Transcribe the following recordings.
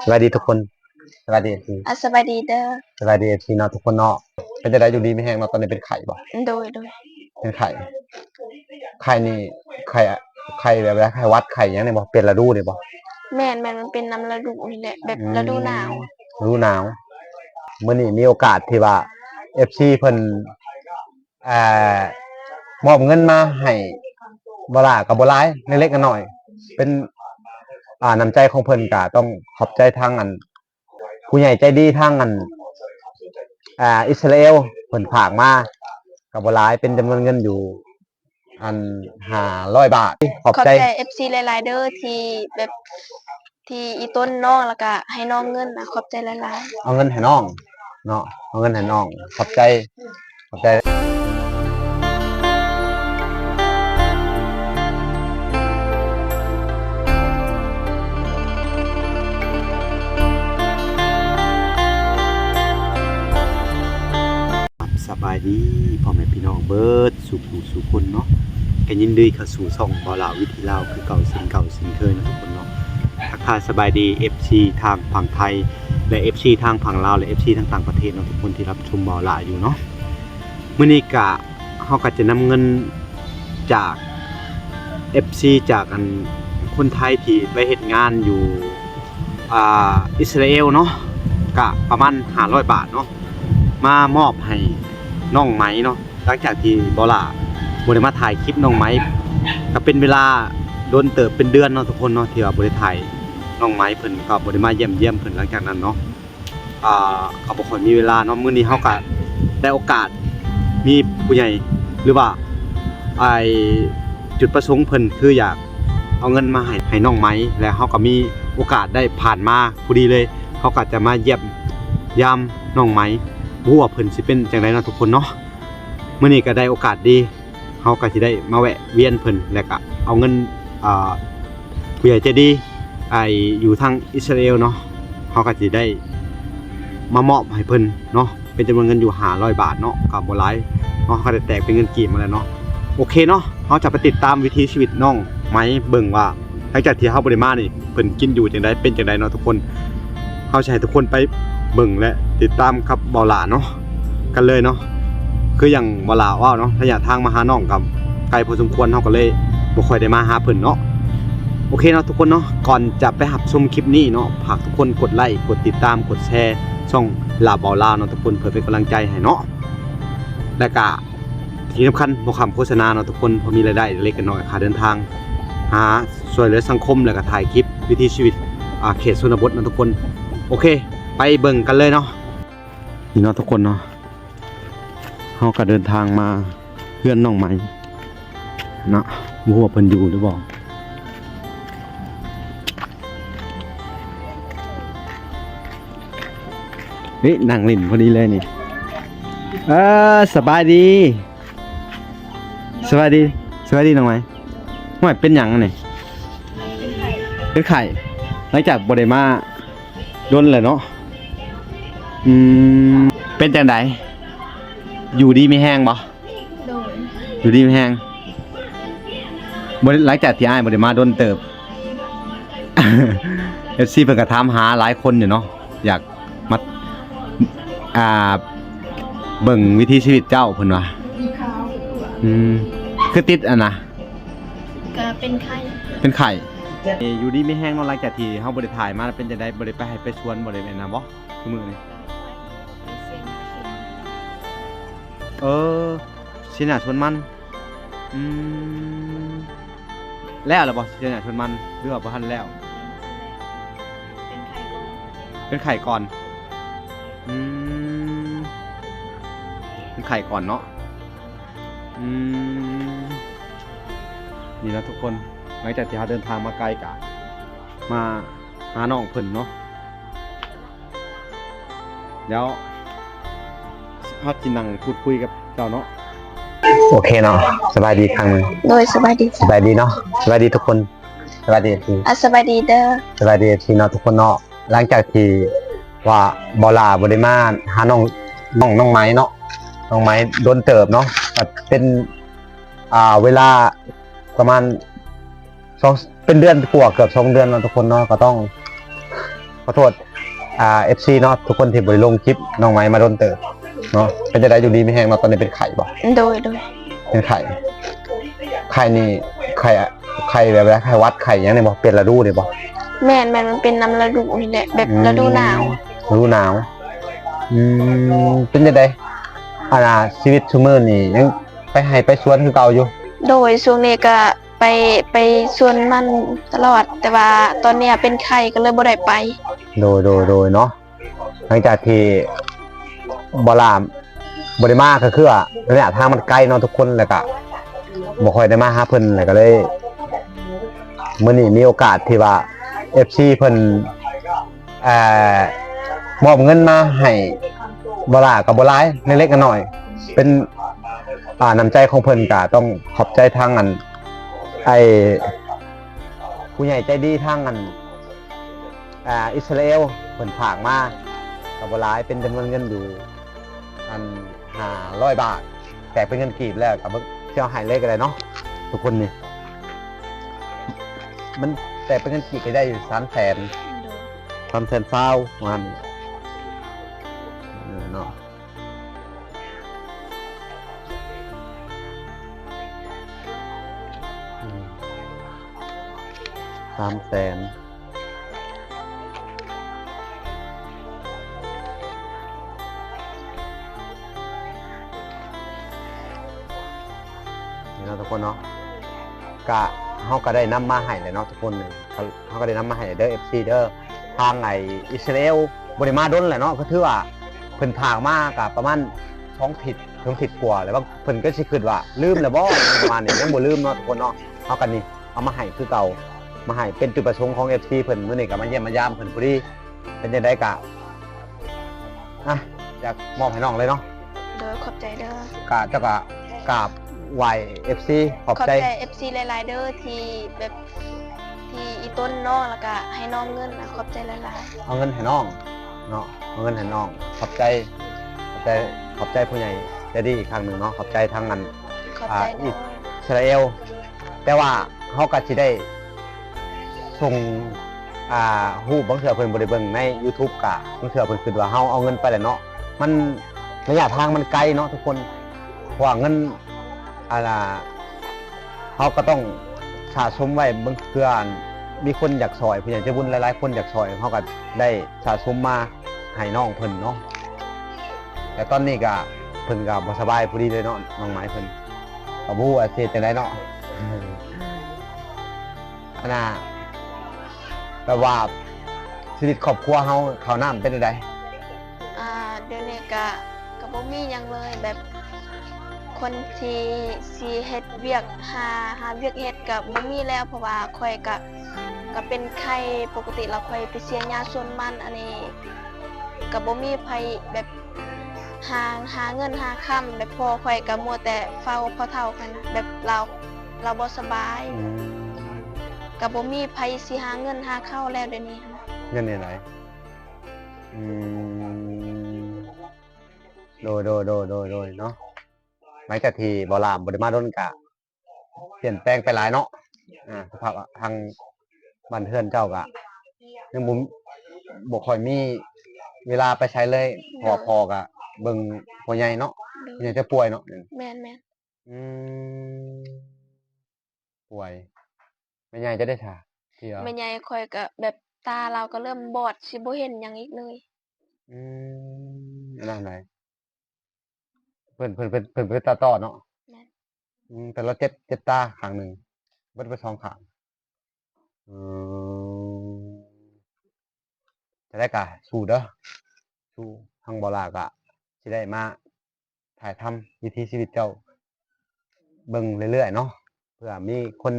สวัสดีทุกคนสวัสดีทีอะสบายดีเด้อสวัสดีทีเนาะทุกคนเนาะเป็นจะได้อยู่ดีไม่แห้งเนาะตอนนี้เป็นไข่บ่โดยโดยเป็นไข่ไข่นี่ไข่อะไข่แบบว่าไข่วัดไข่หยังเนี่ยบ่เป็นฤดูเนี่ยบ่แม่นแม่นมันเป็นน้ำฤดูนี่แหละแบบฤดูหนาวฤดูหนาวมื้อนี้มีโอกาสที่ว่า FC เพิ่นเอ่อมอบเงินมาให้บ่หลากับบ่หลายเล็กๆน้อยๆเป็น อ่าน้ำใจของเพิ่นก็ต้องขอบใจทางอัน ผู้ใหญ่ใจดีทางอัน อ่า อิสราเอลเพิ่นฝากมากับบ่หลายเป็นจำนวนเงินอยู่ อัน500บาท ขอบขอบใจ ใจ FC หลายๆเด้อที่แบบที่อีต้นน้องแล้วก็ให้น้องเงินนะขอบใจหลายเอาเงินให้น้อง เนาะเอาเงินให้น้อง ขอบใจ ขอบใจายดีพ่อแม่พี่น้องเบิดสุขสุขคนเนาะกันยินดีเข้าสู่ช่องบอลาววิธีลาวคือเก่าสินเก่าสินเคยนะทุกคนเนาะทักทายสบายดี FC ทางฝั่งไทย และ FC ทางฝั่งลาวและ FC ทางต่างประเทศเนาะทุกคนที่รับชมบอลาวอยู่เนาะมื้อนี้กะเฮาก็จะนำเงินจาก FC จากอันคนไทยที่ไปเฮ็ดงานอยู่อ่าอิสราเอลเนาะกะประมาณ500บาทเนาะมามอบให้ น้องไหมเนาะหลังจากที่บอล่าบได้มาถ่ายคลิปน้องไหมก็เป็นเวลาโดนเติบเป็นเดือนเนาะทุกคนเนาะที่ว่าบได้ถ่ายน้องไหมเพิ่นก็บได้มาเยี่ยมเยี่ยมเพิ่นหลังจากนั้นเนาะอ่าเขาบ่ค่มีเวลาเนาะมื้อนี้เฮาก็ได้โอกาสมีผู้ใหญ่หรือว่าไอจุดประสงค์เพิ่นคืออยากเอาเงินมาให้ให้น้องไหมและเฮาก็มีโอกาสได้ผ่านมาพอดีเลยเขาก็จะมาเยี่ยมยามน้องไหม บ่ว่าเพิ่นสิเป็นจังไดเนาะทุกคนเนาะมื้อนี้ก็ได้โอกาสดีเฮาก็สิได้มาแวะเวียนเพิ่นแล้วก็เอาเงินอ่าผู้ใหญ่ใจดีไออยู่ทางอิสราเอลเนาะเฮาก็สิได้มามอบให้เพิ่นเนาะเป็นจำนวนเงินอยู่500บาทเนาะก็บ่หลายเนาะเขาก็ได้แตกเป็นเงินกีบมาแล้วเนาะโอเคเนาะเฮาจะไปติดตามวิถีชีวิตน้องไหมเบิ่งว่าหลังจากที่เฮาบ่ได้มานี่เพิ่นกินอยู่จังไดเป็นจังไดเนาะทุกคนเฮาสิให้ทุกคนไป เบิ่งและติดตามครับบอลาเนาะกันเลยเนาะคืออย่างบอลาว่าเนาะระยะทางมาหาน้องกับไกลพอสมควรเฮาก็เลยบ่ค่อยได้มาหาเพิ่นเนาะโอเคเนาะทุกคนเนาะก่อนจะไปหับชมคลิปนี้เนาะฝากทุกคนกดไลค์กดติดตามกดแชร์ช่องลาบอลาเนาะทุกคนเพื่อเป็นกำลังใจให้เนาะและก็ที่สำคัญบ่คำโฆษณาเนาะทุกคนพอมีรายได้เล็กกัน้อยค่าเดินทาง หาช่วยเหลือสังคมแล้วก็ถ่ายคลิปวิถีชีวิตอาเขตชนบทนะทุกคน โอเค ไปเบิ่งกันเลยเนาะนี่เนาะทุกคนเนาะเฮาก็เดินทางมาเพื่อนน้องไหมเนาะบ่ฮู้ว่าเพิ่นอยู่หรือบ่เฮ้ยนั่งเล่นพอดีเลยนี่เออสบายดี สบายดีสบายดีน้องไหมห่วยเป็นหยังอะนี่เป็นไข่หลังจากบ่ได้มาโดนเลยเนาะ อืมเป็นจังไดอยู่ดีไม่แห้งบ่ๆโดยอยู่ดีไม่แห้งบ่ได้หลังจากที่อ้ายบ่ได้มาโดนเติบ FC เพิ่นก็ถามหาหลายคนอยู่เนาะอยากมาอ่าเบิ่งวิถีชีวิตเจ้าเพิ่นว่ามีขาวอืมคือติดอะนะก็เป็นไข้เป็นไข่อยู่ดีไม่แห้งเนาะหลังจากที่เฮาบ่ได้ถ่ายมาเป็นจังไดบ่ได้ไปให้ไปชวนบ่ได้แม่นนะบ่คือมื้อนี้ เออชินาชนมันอืมแล้วเหรอบอกชินาชนมันเรือบ่ทันแล้ว เป็นไข้ก่อนเป็นไข่ก่อน อืมเป็นไข่ก่อนเนาะอืมนี่นะทุกคนหลังจากที่เราเดินทางมาไกลกะ มาหาน้องเพิ่นเนาะเดี๋ยว พักจินังพูดคุยกับเจ้าเนาะโอเคเนาะสบายดีครั้งนึงโดยสบายดีสบายดีเนาะสบายดีทุกคนสบายดีที อะสบายดีเด้อสบายดีทีเนาะทุกคนเนาะหลังจากที่ว่าบอลาบริมาหาน้องน้องน้องไม้เนาะน้องไม้โดนเติบเนาะแบบเป็นอ่าเวลาประมาณสองเป็นเดือนกว่าเกือบสองเดือนเนาะทุกคนเนาะก็ต้องขอโทษอ่า FC เนาะทุกคนที่บ่ได้ลงคลิปน้องไม้มาโดนเติบ เนาะเป็นจะได้อยู่ดีไม่แห้งเนาะตอนนี้เป็นไข่บ่โดยโดยเป็นไข่ ไข่นี่ไข่อะไข่แบบว่าไข่วัดไข่หยังเนี่ยบ่เป็นฤดูเลยบ่แม่นแม่นมันเป็นน้ำฤดูนี่แหละแบบฤดูหนาวฤดูหนาว อืมเป็นจังไดอาณาชีวิตซุมื้อนี่ยังไปให้ไปสวนคือเก่าอยู่ โดยช่วงนี้ก็ไปไปสวนมันตลอด แต่ว่าตอนเนี้ยเป็นไข้ก็เลยบ่ได้ไป โดยโดยโดยเนาะหลังจากที่ บลามบริมาก็คือว่าระยะทางมันไกลเนาะทุกคนแล้วก็บ่ค่อยได้มาหาเพิ่นแล้วก็เลยมื้อนี้มีโอกาสที่ว่า FC เพิ่นเอ่อมอบเงินมาให้บ่หลากับบ่หลายเล็กๆน้อยๆเป็นอ่าน้ำใจของเพิ่นก็ต้องขอบใจทางอันไอ้ผู้ใหญ่ใจดีทางอันอ่าอิสราเอลเพิ่นฝากมากับบหลายเป็นจำนวนเงินอยู่ อันห้าร้อยบาท แต่เป็นเงินกีบแล้วกับเบิ่งเจ้าหายเลขอะไรเนาะทุกคนนี่มันแต่เป็นเงินกีบไปได้อยู่สามแสนสามแสนเศร้าประมันเนาะสามแสน คนเนาะกะเฮาก็ได้นำมาให้เลยเนาะทุกคนเลยเขาเฮาก็ได้นำมาให้เด้อ FC เด้อทางไออิสราเอลบ่ได้มาดนแหละเนาะก็ถือว่าเพิ่นทางมากับประมาณ2ทิศถึงทิศกว่าแล้วว่าเพิ่นก็สิคิดว่าลืมแล้วบ่ประมาณนี้ยังบ่ลืมเนาะทุกคนเนาะเฮากันนี่เอามาให้คือเก่ามาให้เป็นจุดประสงค์ของ FC เพิ่นมื้อนี้ก็มาเยี่ยมมายามเพิ่นพอดีเป็นจังได๋กะอะอยากมอบให้น้องเลยเนาะโดยขอบใจเด้อกะเจ้าก็กราบ ไหว FC ขอบขอบใจ ใจ FC หลายๆเด้อที่แบบที่อีต้นน้องแล้วก็ให้น้องเงินนะขอบใจหลายเอาเงินให้น้องเนาะเอาเงินให้น้อง ขอบใจขอบใจขอบใจผู้ใหญ่ใจะดีอีกครั้งหนึ่งเนาะขอบใจทั้งนั้น ๆขอบใจอ่าอีเด้กออิสราเอลแต่ว่าเขาก็สิได้ส่งอ่าฮูปบางเทื่อเพิ่นบ่ได้เบิ่งใน YouTube กะบางเทื่อเพิ่นคิดว่าเฮาเอาเงินไปแล้วเนาะมันระยะทางมันไกลเนาะทุกคนเพราะว่าเงิน อ่าเฮาก็ต้องสะสมไว้เบิ่งเพื่อนมีคนอยากซอยผู้ใหญ่ใจบุญหลายๆ คนอยากซอยเฮาก็ได้สะสมมาให้น้องเพิ่นเนาะแต่ตอนนี้ก็เพิ่นก็บ่สบายพอดีเลยเนาะน้องไม้เพิ่นกับบูอาเซจังไดเนาะอันน่ะแต่ว่าชีวิตครอบครัวเฮาเขาวน้ำเป็นจังไดอ่าเดี๋ยวนี้ก็ก็บ่มีหยังเลยแบบ คนที่สิเฮ็ดเวียกหาหาเวียกเฮ็ดก็บ่มีแล้วเพราะว่าข่อยก็ก็เป็นไข้ปกติแล้วข่อยไปเสียยาส่วนมันอันนี้ก็บ่มีไผแบบหาหาเงินหาค่ำแบบพอข่อยก็มัวแต่เฝ้าพ่อเฒ่ากันนะแบบเราเราบ่สบายอืมก็บ่มีไผสิหาเงินหาข้าวแล้วเดี๋ยวนี้นะเงินนี่ไหนอืมโดยโดยโดยโดยโดยเนาะ หลังจากที่บ่ลามบ่ได้มาโดนกะเปลี่ยนแปลงไปหลายเนาะอ่าสภาพอะทางบ้านเทือนเจ้ากะยังบ่บ่ค่อยมีเวลาไปใช้เลยพอพอกะเบิ่งพ่อใหญ่เนาะโดพ่อยใหญ่จะป่วยเนาะแม่นแม่นอืมป่วยไม่ใหญ่จะได้ถ่าที่ว่าแม่ใหญ่ข่อยก็แบบตาเราก็เริ่มบอดสิบ่เห็นหยังอีกเลย อืมอันนั่นไหนเพิ่นเพิ่นเพิ่นเพิ่นเพิ่นตาต่อเนาะแม่นอืมแต่เราเจ็บเจ็บตาข้างหนึ่งเบิดไปสองข้างอืมจะได้กะสู้เด้อสู้ทางบอลากะสิได้มาถ่ายทำวิถีชีวิตเจ้า เบิ่งเรื่อยๆเนาะเพื่อมีคน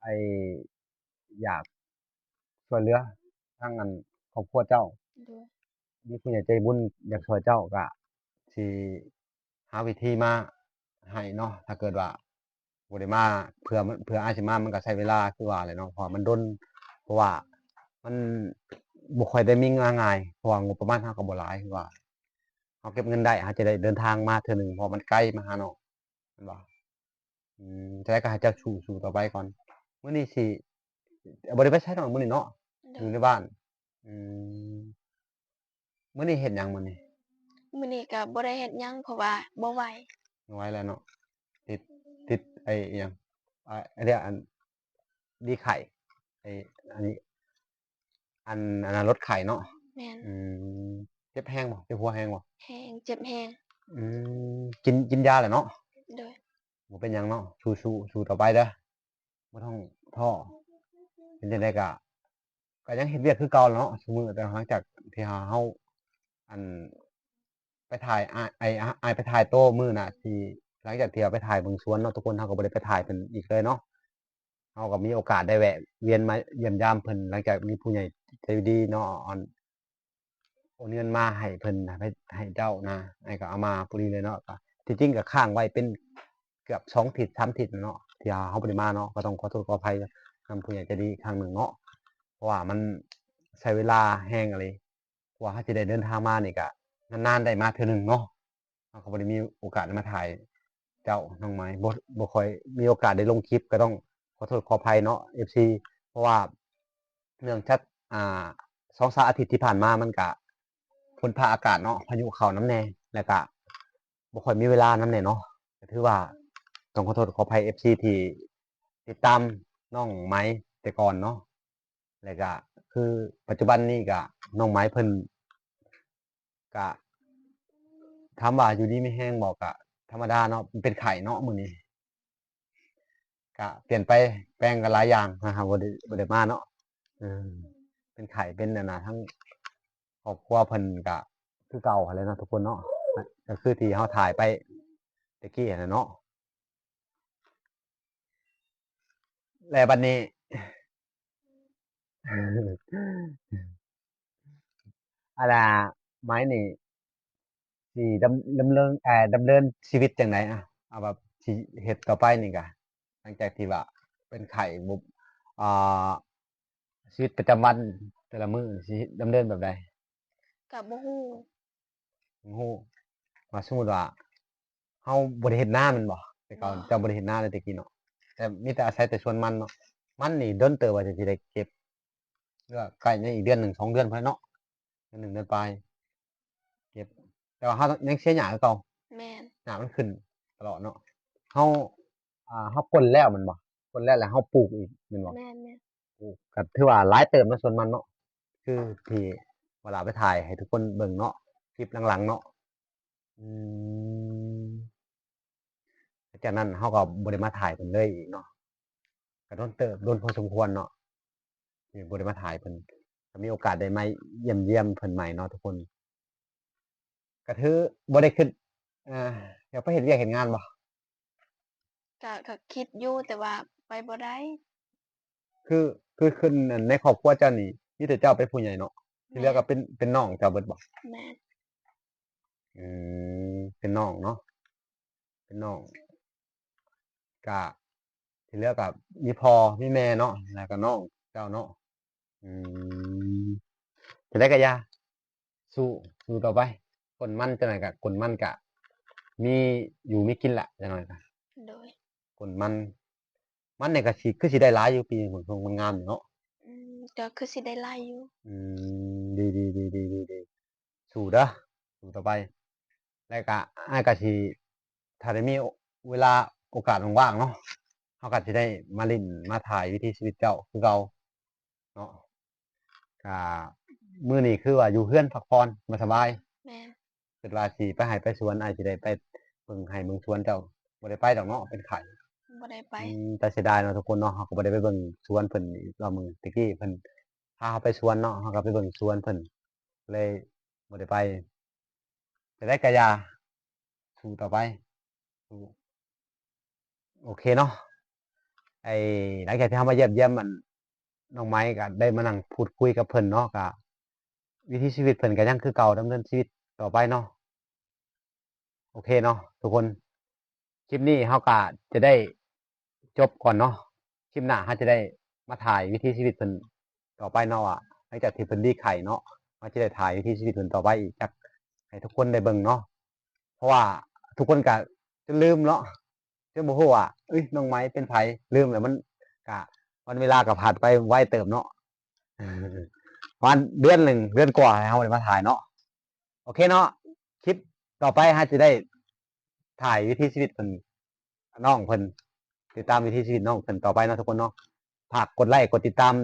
ไออยากช่วยเหลือทางอันครอบครัวเจ้าโดยมีผู้ใหญ่ใจบุญอยากช่วยเจ้าก็สิ หาวิธีมาให้เนาะถ้าเกิดว่าบ่ได้มาเพื่อมันเพื่ออาจสิมามันก็ใช้เวลาคือว่าแหละเนาะเพราะว่ามันดนเพราะว่ามันบ่ค่อยได้มีงานง่ายเพราะว่างบประมาณเฮาก็บ่หลายคือว่าเฮาเก็บเงินได้เฮาจะได้เดินทางมาเทื่อหนึงเพราะมันไกลมาหาเนาะแม่นบ่อืมจะได้ก็ให้เจ้าสู้ๆต่อไปก่อนมื้อนี้สิบ่ได้ไปใช้ดอกมื้อนี้เนาะโดอยยู่ในบ้าน อือืมมื้อนี้เฮ็ดหยังมื้อนี้ มื้อนี้ก็บ่ได้เฮ็ดหยังเพราะว่าบ่ไหวเอาไว้แล้วเนาะติดติดไอ้อิหยังอ่าอันเนี้ยอันดีไข่ไอ้อันนี้ อันอันนั้นลดไข่เนาะแม่นอืมเจ็บแห้งบ่เจ็บหัวแห้งบ่แฮงเจ็บแฮงอืมกินกินยาแหละเนาะโดยบ่เป็นหยังเนาะสู้สู้สู้ต่อไปเด้อบ่ต้องท้อเป็นจังไดก็ก็ยังเฮ็ดเวียกคือเก่าแหล้วเนาะซุมื้อแต่หลังจากที่เฮาเฮาอัน ไปถ่ายอ้ไอ้อ้ายไปถ่ายโต้มือนะที่หลังจากที่เราไปถ่ายเบิ่งสวนเนาะทุกคนเฮาก็บ่ได้ไปถ่ายเพิ่นอีกเลยเนาะเฮาก็มีโอกาสได้แวะ เวียนมาเยี่ยมยามเพิ่นหลังจากมีผู้ใหญ่ใจดีเนาะอันโอนเงินมาให้เพิ่นนะให้ให้เจ้านะไอ้ก็เอามาพอดีเลยเนาะที่จริงก็ค้างไว้เป็นเกือบ2อาทิตย์3อาทิตย์แล้วเนาะที่เฮาได้มาเนาะก็ต้องขอโทษขออภัยทางผู้ใหญ่ใจดีอีกครั้งหนึ่งเนาะเพราะว่ามันใช้เวลาแรงอะเลยกว่าเฮาสิได้เดินทางมาเนี่ยก็ นานๆได้มาเท่อหนึงเนาะเราก็บ่ได้มีโอกาสได้มาถ่าย เจ้าน้องไม้บ่บ่ค่อยมีโอกาสได้ลงคลิปก็ต้องขอโทษขออภัยเนาะ FC เพราะว่าเนื่องจากอ่า2-3อาทิตย์ที่ผ่านมามันก็ฝนฟ้าอากาศเนาะพายุเข้าน้ำแน่แล้วก็บ่ค่อยมีเวลาน้ำแน่เนาะก็ถือว่าต้องขอโทษขออภัย FC ที่ติดตามน้องไม้แต่ก่อนเนาะแล้วก็คือปัจจุบันนี้ก็น้องไม้เพิ่น ก็ถามว่าอยู่ดีไม่แห้งบอกกะ ธรรมดาเนาะเป็นไข่เนาะมือนี้ก็เปลี่ยนไปแปลงกันหลายอย่างนะครับบ่ได้บ่ได้มาเนาะเออเป็นไข่เป็นนั่นน่ะทั้งครอบครัวเพิ่นก็คือเก่าหั้นแหละเนาะทุกคนเนาะก็คือที่เฮาถ่ายไปตะกี้นะเนาะแล้วบัดนี้อะล่ะ ไม้นี่สิดำดำเนินเอ่อดำเนินชีวิตจังไดอะเอาแบบสิเฮ็ดต่อไปนี่ก็หลังจากที่ว่าเป็นไข้บุบอ่าชีวิตประจำวันแต่ละมื้อสิดำเนินแบบใดก็บ่ฮู้ฮู้ว่าสมมุติว่าเฮาบ่ได้เฮ็ดนาแม่นบ่แต่ก่อนเจ้าบ่ได้เฮ็ดนาเลยแต่กี้เนาะแต่มีแต่อาศัยแต่สวนมันเนาะมันนี่ดนเติบว่าจะสิได้เก็บหรือว่าใกล้ในอีกเดือนหนึ่งสองเดือนพุ่นแหละเนาะเดือนหนึ่งเดือนปลายเก็บ แต่ว่าเฮาต้องยังเสียหญ้าคือเก่าแม่นหญ้ามันขึ้นตลอดเนาะเฮาอ่าเฮาพ่นแล้วแม่นบ่พ่นแล้วแล้วเฮาปลูกอีกแม่นบ่แม่นแม่นปลูกก็ถือว่าหลายเติบเนาะส่วนมันเนาะคือที่เวลาไปถ่ายให้ทุกคนเบิ่งเนาะคลิปหลังๆเนาะอืมจากนั้นเฮาก็บ่ได้มาถ่ายเพิ่นเลยอีกเนาะก็โดนเติบโดนพอสมควรเนาะที่บ่ได้มาถ่ายเพิ่นก็มีโอกาสได้มาเยี่ยมเยี่ยมเพิ่นใหม่เนาะทุกคน ก็ถือบ่ได้คิดอ่าอยากไปเฮ็ดเวียกเฮ็ดงานบ่ก็ก็คิดอยู่แต่ว่าไปบ่ได้คือคือขึ้นอันในครอบครัวเจ้านี่มีแต่เจ้าเป็นผู้ใหญ่เนาะที่เหลือก็เป็นเป็นน้องเจ้าเบิดบ่แม่นอืมเป็นน้องเนาะเป็นน้องกะที่เหลือกับมีพ่อมีแม่เนาะแล้วก็น้องเจ้าเนาะอืมจะได้กะยาสู้สู้ต่อไป คนมั่นจะหน่อยกะคนมั่นกะ มีอยู่มีกินละจะหน่อยกะโดยคนมัน มันเนี่ยก็สิคือสิได้หลายอยู่ปีหนึ่งมันงามอยู่เนาะอืมก็คือสิได้ไล่อยู่อืมดีดีดีดีดีดีสู้เด้อสู้ต่อไป แล้วก็อ้ายก็สิถ้าได้มีเวลาโอกาสว่างๆเนาะเฮาก็สิได้มาเล่นมาถ่ายวิถีชีวิตเจ้าคือเก่าเนาะก็มื้อนี้คือว่าอยู่เฮือนพักผ่อนมาสบาย แม่นคิดว่าสิไปให้ไปสวนอ้ายสิได้ไปเบิ่งให้เบิ่งสวนเจ้าบ่ได้ไปดอกเนาะเป็นไข้บ่ได้ไปอืมแต่เสียดายเนาะทุกคนเนาะเฮาก็บ่ได้ไปเบิ่งสวนเพิ่นอีกรอบมึงตะกี้เพิ่นพาเฮาไปสวนเนาะเฮาก็ไปเบิ่งสวนเพิ่นเลยบ่ได้ไปแต่ได้กะยาสู้ต่อไปสู้โอเคเนาะไอ้หลังจากที่เฮามาเยี่ยมเยี่ยมมันน้องไม้ก็ได้มานั่งพูดคุยกับเพิ่นเนาะก็วิถีชีวิตเพิ่นก็ยังคือเก่าดำเนินชีวิต ต่อไปเนาะโอเคเนาะทุกคนคลิปนี้เฮาก็จะได้จบก่อนเนาะคลิปหน้าเฮาจะได้มาถ่ายวิถีชีวิตเพิ่นต่อไปเนาะอะหลังจากที่เพิ่นดีไข่เนาะเฮาจะได้ถ่ายวิถีชีวิตเพิ่นต่อไปอีกจักให้ทุกคนได้เบิ่งเนาะเพราะว่าทุกคนก็จะลืมเนาะจะบ่ฮู้ว่าเอ้ยน้องไม้เป็นไผลืมแล้วมันก็วันเวลาก็ผ่านไปไวเติบเนาะวันเดือนหนึ่งเดือนกว่าให้เฮาได้มาถ่ายเนาะ โอเคเนาะคลิปต่อไปฮะจะได้ถ่ายวิถีชีวิตเพิ่นน้องเพิ่นติดตามวิถีชีวิตน้องเพิ่นต่อไปเนาะทุกคนเนาะฝากกดไลค์กดติดตาม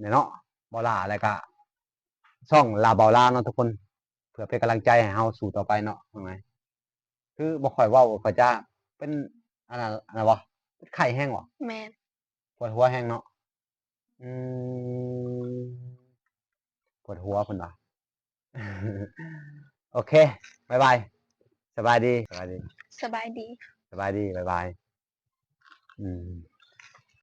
เนี่ยเนาะบอลาอะไรก็ช่องลาบอลาเนาะทุกคนเพื่อเป็นกำลังใจให้เฮาสู่ต่อไปเนาะว่าไงคือบ่ค่อยเว้าก็จะเป็นอันนั้นอันนั้นวะเป็นไข้แห้งวะแม่นปวดหัวแห้งเนาะอืมปวดหัวคุณว่ะ โอเคบายบายสบายดีสบายดี สบายดี สบายดีบายบาย อืม